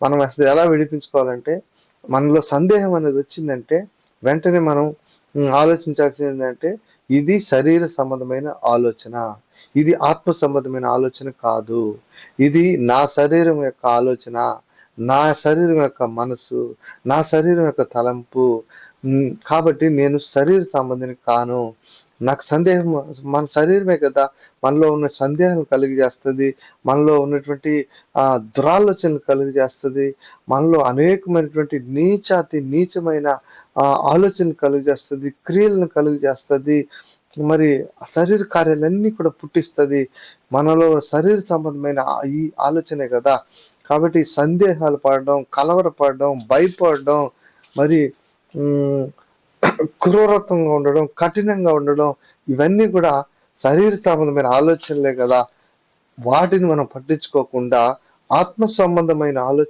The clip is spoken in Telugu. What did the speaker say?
మనం అసలు ఎలా విడిపించుకోవాలంటే మనలో సందేహం అనేది వచ్చిందంటే వెంటనే మనం ఆలోచించాల్సింది ఏంటంటే ఇది శరీర సంబంధమైన ఆలోచన. ఇది ఆత్మ సంబంధమైన ఆలోచన కాదు. ఇది నా శరీరం యొక్క ఆలోచన. నా శరీరం యొక్క మనసు. నా శరీరం యొక్క తలంపు. కాబట్టి నేను శరీర సంబంధిని కాను. నాకు సందేహం మన శరీరమే కదా. మనలో ఉన్న సందేహం కలిగజేస్తుంది మనలో ఉన్నటువంటి ఆ దురాలోచనలు కలిగి మనలో అనేకమైనటువంటి నీచాతి నీచమైన ఆలోచనలు కలుగజేస్తుంది క్రియలను కలుగజేస్తుంది మరి శరీర కార్యాలన్నీ కూడా పుట్టిస్తుంది. మనలో శరీర సంబంధమైన ఈ ఆలోచనే కదా. కాబట్టి సందేహాలు పడడం కలవరపడడం భయపడడం మరి ఉమ్, క్రూరత్వంగా ఉండడం కఠినంగా ఉండడం ఇవన్నీ కూడా శరీర సంబంధమైన ఆలోచనలే కదా. వాటిని మనం పట్టించుకోకుండా ఆత్మ సంబంధమైన ఆలోచన